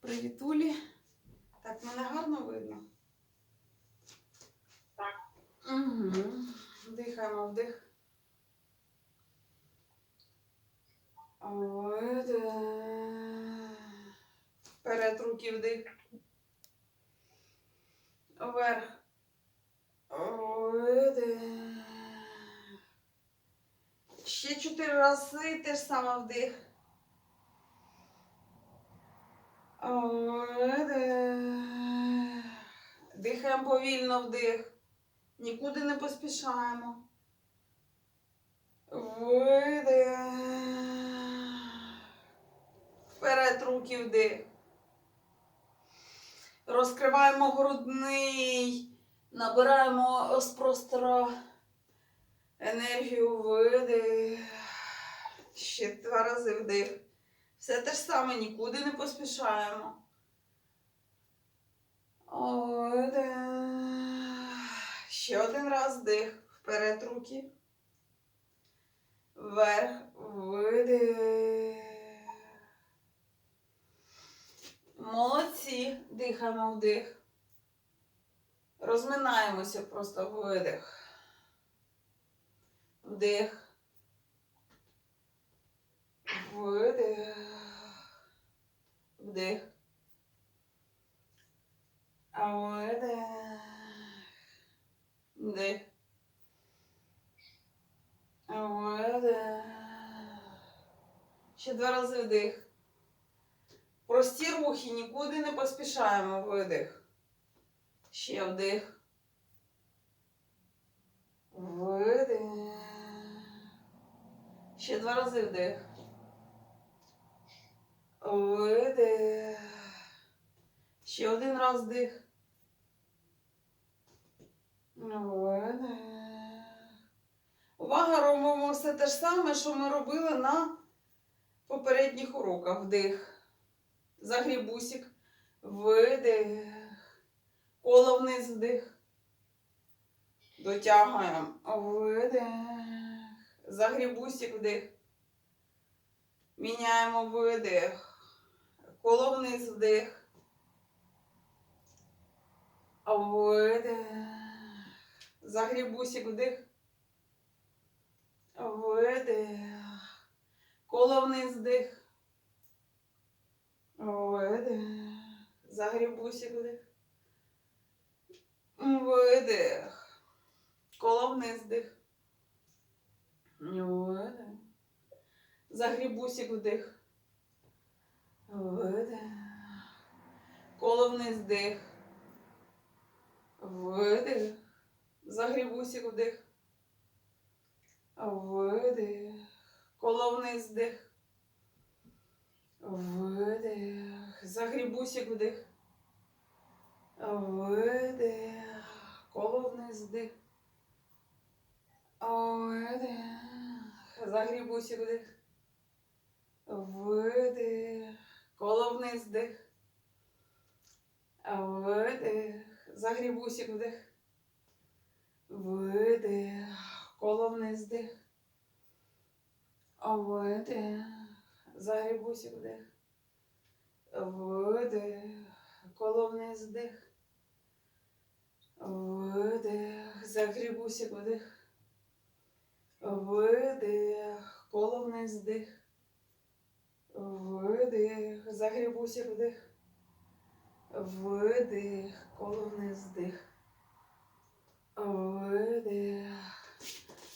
Привітулі. Так, мене гарно видно. Так. Угу. Дихаємо вдих. Видих. Вперед руки вдих. Вверх. Ще чотири рази те ж саме вдих. Видих. Дихаємо повільно вдих. Нікуди не поспішаємо. Видих. Вперед руки вдих. Розкриваємо грудний. Набираємо з простора енергію видих. Ще два рази вдих. Все те ж саме, нікуди не поспішаємо. Видих. Ще один раз вдих. Вперед руки. Вверх. Видих. Молодці. Дихаємо вдих. Розминаємося просто видих. Вдих. Видих. Вдих. А видих. Вдих. Ще два рази вдих. Прості рухи, нікуди не поспішаємо. Видих. Ще вдих. Видих. Ще два рази вдих. Видих. Ще один раз вдих. Видих. Увага, робимо все те ж саме, що ми робили на попередніх уроках. Вдих. Загрібусик. Видих. Коло вниз вдих. Дотягуємо. Видих. Загрібусик вдих. Міняємо видих. Коло вниз вдих. Видих. Загрібусик вдих. Видих. Коло вниз вдих. Видих. Загрібусик вдих. Видих. Коло вниз вдих. Видих. Загрібусик вдих. Видих. Коло вниз вдих. Видих. Загрібусик вдих. Видих. Коло вниз вдих. Видих. Загрібусик вдих. Видих. Коло вниз вдих. Видих. Загрібусик вдих. Видих. Коло вниз вдих. Видих. Загрібусик вдих. Видих. Коло вниз вдих. Видих. Загрібусик вдих. Видих. Коло вниз вдих. Видих. Загрібусик вдих. Видих. Коло вниз вдих. Видих. Загрібусик вдих. Видих. Коло вниз вдих. Видих.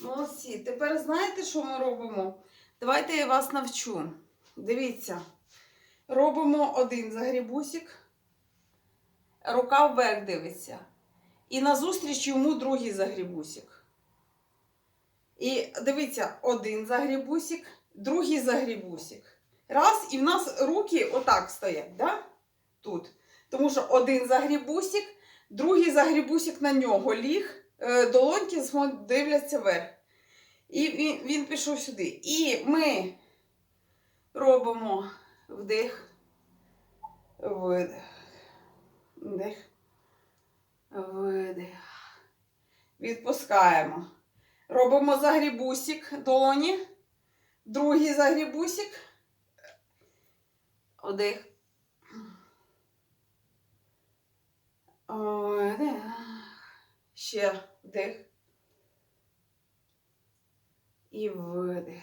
Молодці. Тепер знаєте, що ми робимо? Давайте я вас навчу. Дивіться. Робимо один загрібусик. Рука вверх дивиться. І назустріч йому другий загрібусик. І дивіться, один загрібусик, другий загрібусик. Раз, і в нас руки отак стоять, да? Тут. Тому що один загрібусик, другий загрібусик на нього ліг, е, долоньки дивляться вверх. І він, він пішов сюди. І ми робимо вдих, видих, вдих, видих. Відпускаємо. Робимо загрібусик долоні, другий загрібусик. Вдих. Видих. Ще вдих. І видих.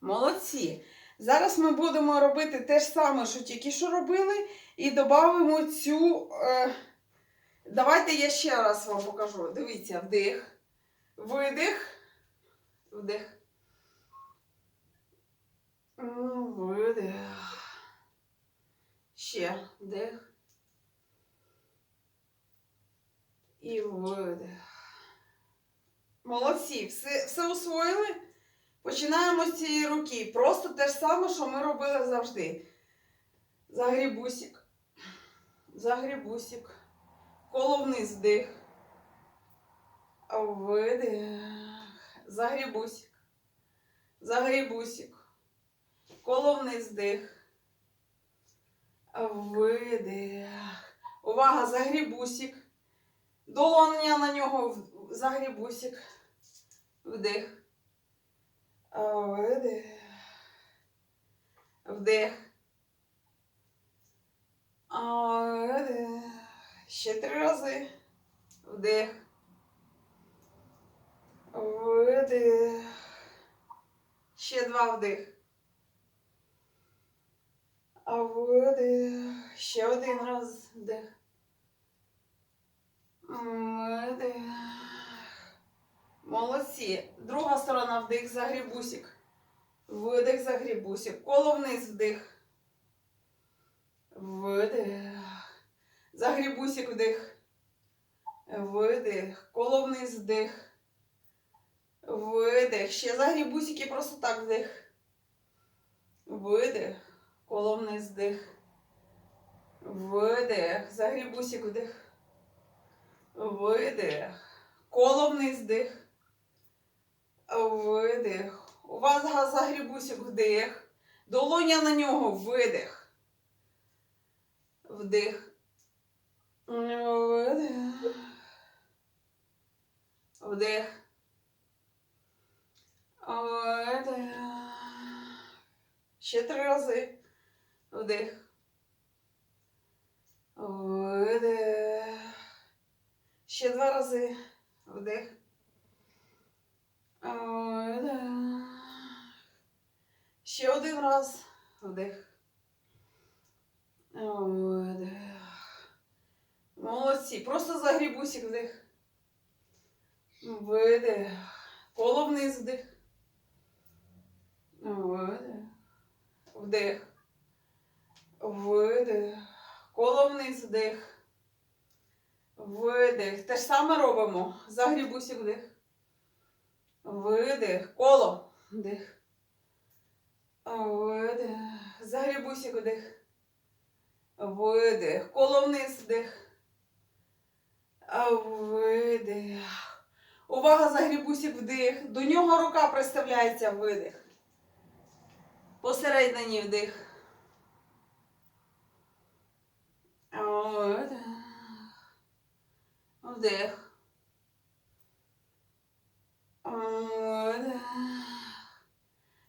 Молодці. Зараз ми будемо робити те ж саме, що тільки що робили, і додамо цю. Е... Давайте я ще раз вам покажу. Дивіться, вдих, видих, вдих. М, Видих. Ще вдих. І видих. Молодці, все, все освоїли? Починаємо з цієї руки. Просто те ж саме, що ми робили завжди. Загрібусик. Загрібусик. Коло вниз. Видих. Загрібусик. Загрібусик. Коло вниз. Видих. Увага, загрібусик. Долоня на нього загрібусик. Вдих. Видих. Вдих. Видих. Ще три рази. Вдих. Видих. Ще два вдих. А видих. Ще один раз вдих. Видих. Молодці. Друга сторона вдих, загрібусик. Видих, загрібусик. Коло вниз вдих. Видих. Загрібусик вдих. Видих. Коло вниз вдих. Видих. Ще загрібусики просто так вдих. Видих. Коло вниз вдих. Видих. Загрібусик вдих. Видих. Коло вниз вдих. Видих. У вас загрібусик вдих. Долоня на нього видих. Вдих. Видих. Вдих. Видих. Ще три рази. Вдих. Видих. Ще два рази. Вдих. Ще один раз. Вдих. Видих. Молодці. Просто загрібусик вдих. Видих. Коло вниз вдих. Видих. Вдих. Видих. Коло вниз вдих. Видих. Те ж саме робимо. Загрібусик вдих. Видих. Коло. Вдих. Видих. Загрібусик вдих. Видих. Коло вниз вдих. Видих. Увага, загрібусик вдих. До нього рука приставляється видих. Посередині вдих. Вдих.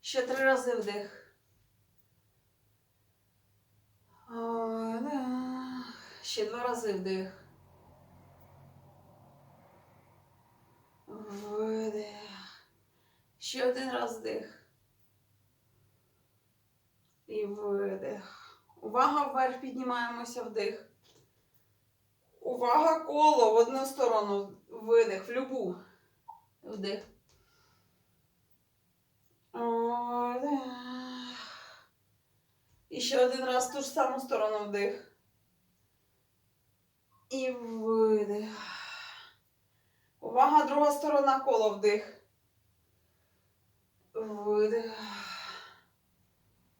Ще три рази вдих. Ще два рази вдих. Видих. Ще один раз вдих. І видих. Увага вверх піднімаємося вдих. Увага коло в одну сторону. Видих, в любу. Вдих. І ще один раз ту ж саму сторону вдих. І видих. Увага, друга сторона коло вдих. Видих.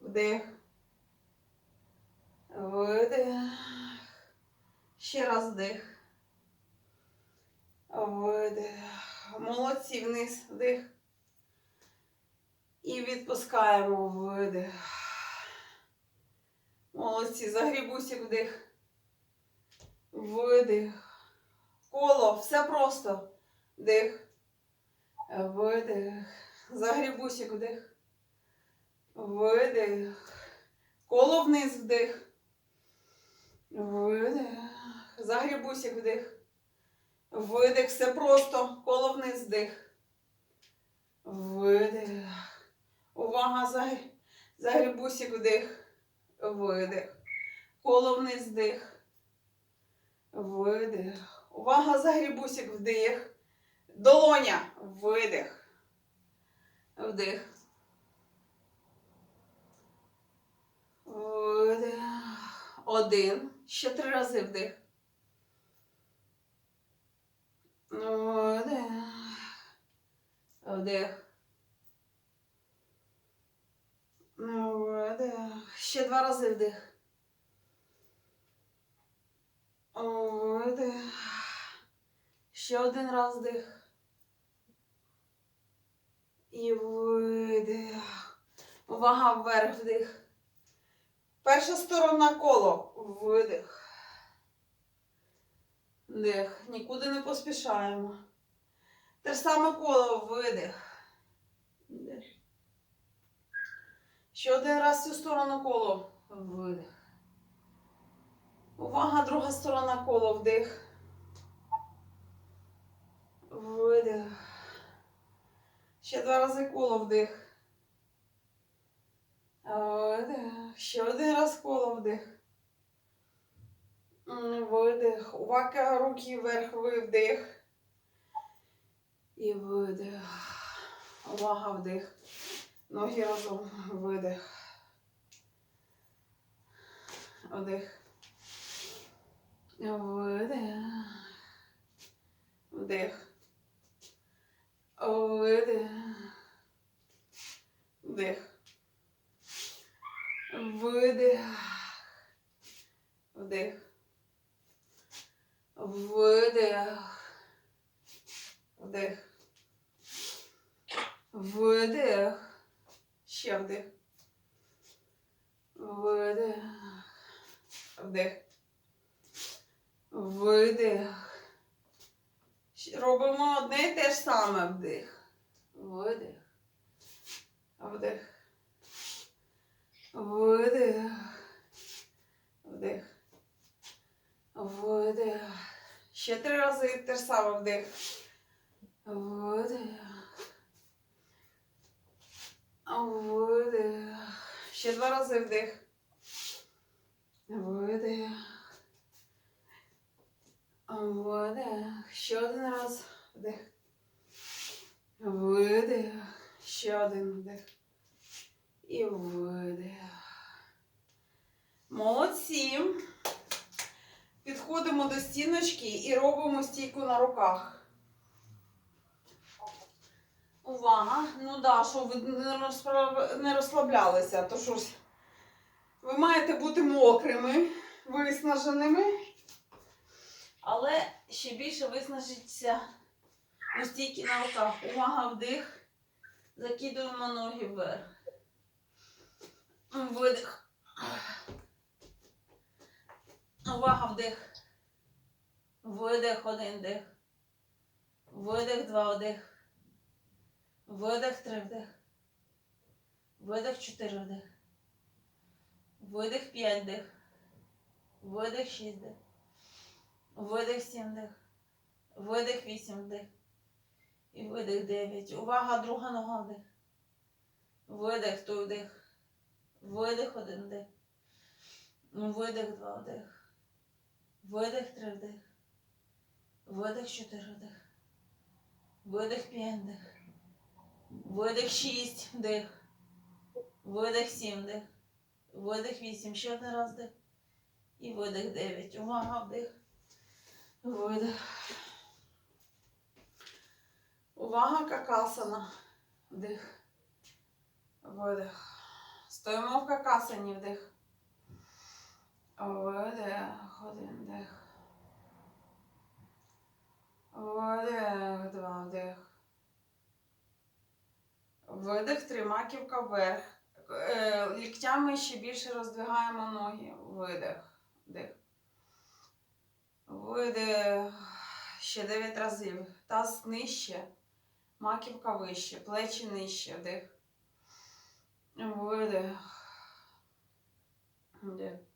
Вдих. Видих. Ще раз вдих. Видих. Молодці вниз вдих. І відпускаємо видих. Молодці. Загрібусик вдих. Видих. Коло. Все просто. Вдих. Видих. Загрібусик вдих. Видих. Коло вниз вдих. Видих. Загріб вдих. Видих. Все просто. Коло вниз вдих. Видих. Увага, загріб. Загрібусик вдих. Видих. Коло вниз вдих. Видих. Увага, загрібусик вдих. Долоня. Видих. Вдих. Видих. Один. Ще три рази вдих. Видих. Вдих. Видих. Ще два рази вдих. Видих. Ще один раз вдих. І видих. Увага вверх вдих. Перша сторона коло. Видих. Вдих. Нікуди не поспішаємо. Те ж саме коло. Видих. Вдих. Ще один раз цю сторону коло. Видих. Увага, друга сторона коло. Вдих. Видих. Ще два рази коло вдих. Видих. Ще один раз коло вдих. М, Видих. Увага, руки вверх, вдих. І видих. Увага, вдих. Ноги разом. Видих. Вдих. Видих. Вдих. Видих. Вдих. Видих. Вдих. Видих. Вдих. Видих. Ще вдих. Видих. Вдих. Видих. Робимо одне і те ж саме вдих. Видих. Вдих. Видих. Вдих. Видих. Ще три рази те ж саме вдих. Видих. Видих. Ще два рази вдих. Видих. Видих. Ще один раз вдих. Видих. Ще один вдих. І видих. Молодці. Підходимо до стіночки і робимо стійку на руках. Увага! Ну да, що ви не розслаблялися, то що ви маєте бути мокрими, виснаженими, але ще більше виснажиться у стійки на руках. Увага, вдих. Закидуємо ноги вверх. Видих. Увага, вдих. Видих, один дих. Видих, два вдих. Видих, три вдих. Видих, чотири вдих. Видих, п'ять дих. Видих, шість дих. Видих, сім дих. Видих, вісім дих. І видих, дев'ять. Увага, друга нога вдих. Видих, той вдих. Видих, один вдих. Видих, два вдих. Видих, три вдих. Видих, чотири вдих. Видих, п'ять вдих. Видих, шість вдих. Видих, сім вдих. Видих, вісім. Ще один раз вдих. І видих, дев'ять. Увага, вдих. Видих. Увага, какасана. Вдих. Видих. Стоїмо в какасані вдих. Видих. Один вдих. Видих. Два вдих. Видих, три маківка вверх. Е, Ліктями ще більше роздвигаємо ноги. Видих. Вдих. Видих. Ще 9 разів. Таз нижче. Маківка вище. Плечі нижче. Вдих. Вдих. Видих. Вдих.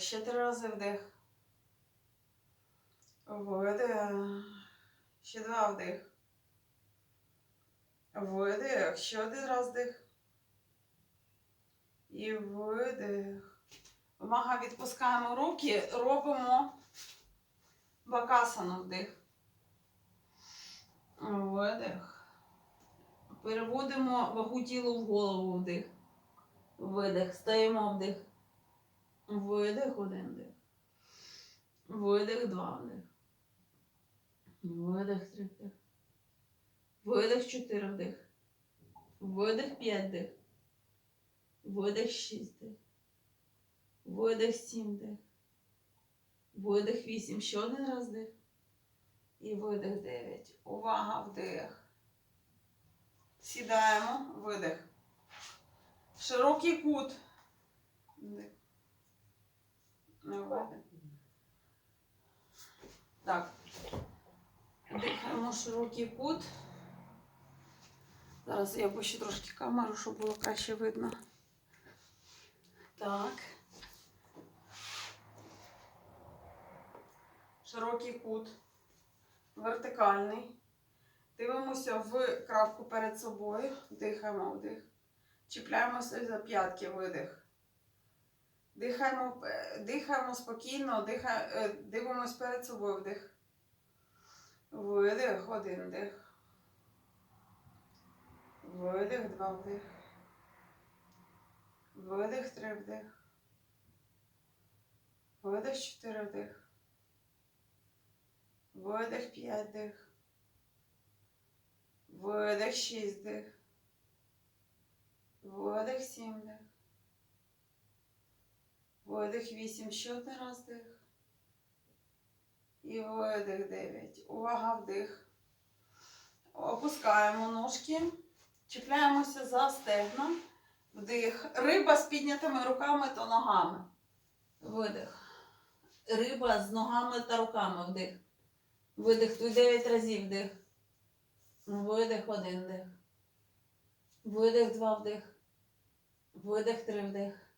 Ще три рази вдих. Видих. Ще два вдих. Видих. Ще один раз вдих. І видих. Мага відпускаємо руки, робимо бакасану вдих. Видих. Переводимо вагу тілу в голову вдих. Видих. Стаємо вдих. Видих, один вдих. Видих, два вдих. Видих, три вдих. Видих, чотири вдих. Видих, п'ять вдих. Видих, шість вдих. Видих, сім вдих. Видих, вісім. Ще один раз вдих. І видих, дев'ять. Увага, вдих. Сідаємо, видих. Широкий кут. Вдих. Не видих. Так. Дихаємо широкий кут. Зараз я опущу трошки камеру, щоб було краще видно. Так. Широкий кут. Вертикальний. Дивимося в крапку перед собою. Дихаємо вдих. Чіпляємося за п'ятки, видих. Дихаємо, е, дихаємо спокійно, диха, е, дивимось перед собою вдих. Видих, один вдих. Видих, два вдих. Видих, три вдих. Видих, чотири вдих. Видих, п'ять вдих. Видих, шість вдих. Видих, сім вдих. Видих, вісім, ще один раз вдих. І видих, дев'ять. Увага, вдих. Опускаємо ножки. Чіпляємося за стегна. Вдих. Риба з піднятими руками та ногами. Видих. Риба з ногами та руками. Вдих. Видих. Тут 9 разів вдих. Видих, один вдих. Видих, два вдих. Видих, три вдих.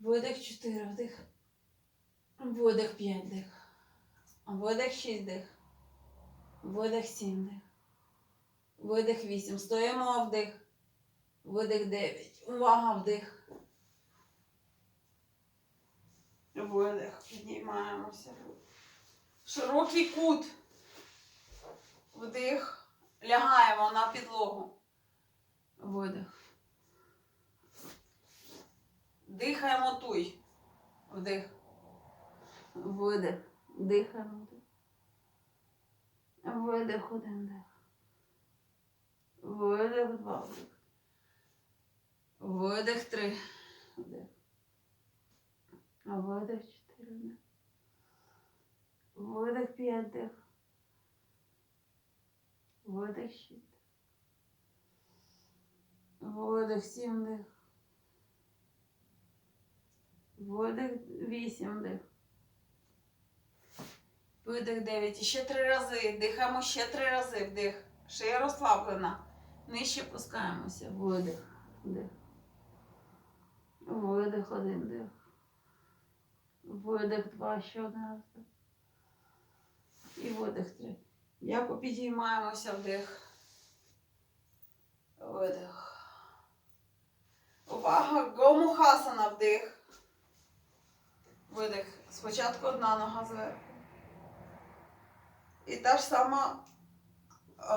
Видих, чотири вдих. Видих, п'ять вдих. Видих, шість вдих. Видих, сім вдих. Видих, вісім. Стоїмо вдих. Видих, дев'ять. Увага, вдих. Видих. Піднімаємося. Широкий кут. Вдих. Лягаємо на підлогу. Видих. Дихаємо туй. Вдих. Видих. Дихаємо. Видих один дих. Видих два вдих. Видих три. Вдих. Видих чотири вдих. Видих п'ять дих. Видих шість. Видих сім дих. Видих вісім дих. Видих 9. І ще три рази. Дихаємо ще три рази. Вдих. Шия розслаблена. Нижче пускаємося. Видих. Вдих. Видих один дих. Видих два, ще один раз. І видих три. М'яко підіймаємося вдих. Видих. Увага, гомухасана вдих. Видих. Спочатку одна нога зверху. І та ж сама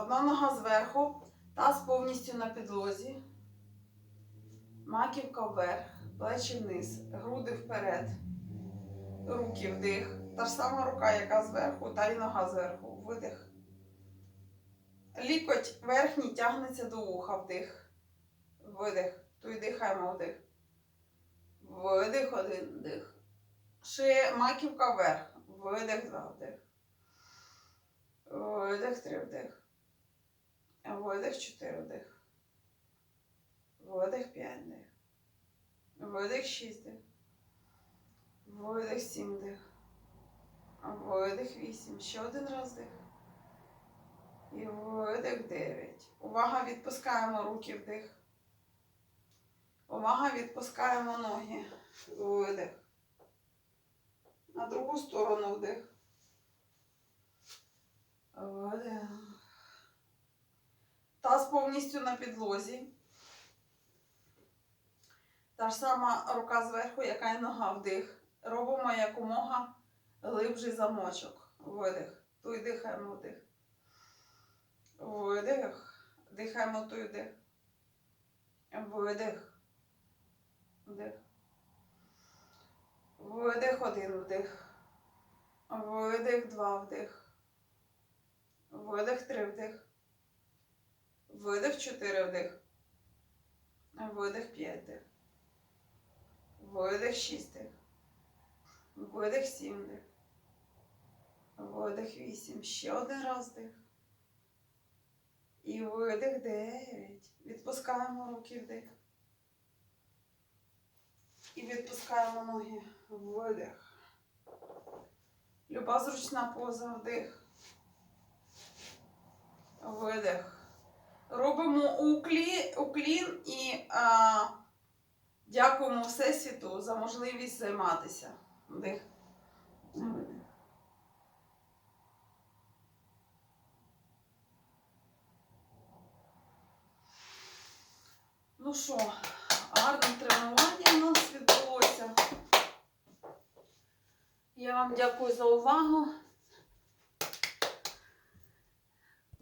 одна нога зверху, таз повністю на підлозі. Маківка вверх, плечі вниз, груди вперед, руки вдих. Та ж сама рука, яка зверху, та й нога зверху. Видих. Лікоть верхній тягнеться до вуха, вдих. Видих. Туй дихаємо вдих. Видих, один вдих. Шия, маківка вверх. Видих, два вдих. Видих, три вдих. Видих, чотири вдих. Видих, п'ять вдих. Видих, шість вдих. Видих, сім вдих. Видих, вісім. Ще один раз вдих. І видих, дев'ять. Увага, відпускаємо руки вдих. Увага, відпускаємо ноги. Видих. На другу сторону вдих. Видих. Таз повністю на підлозі. Та ж сама рука зверху, яка й нога вдих. Робимо якомога глибший замочок. Видих. Туй дихаємо вдих. Видих. Дихаємо туй вдих. Видих. Вдих. Видих один вдих. Видих два вдих. Видих три вдих. Видих чотири вдих. Видих п'ять вдих. Видих шість вдих. Видих сім вдих. Видих вісім. Ще один раз вдих. І видих дев'ять. Відпускаємо руки вдих. І відпускаємо ноги. Видих. Люба зручна поза вдих. Видих. Робимо уклі, уклін і а, дякуємо Всесвіту за можливість займатися. Вдих. Ну що, гарне тренування у нас відбулося. Я вам дякую за увагу.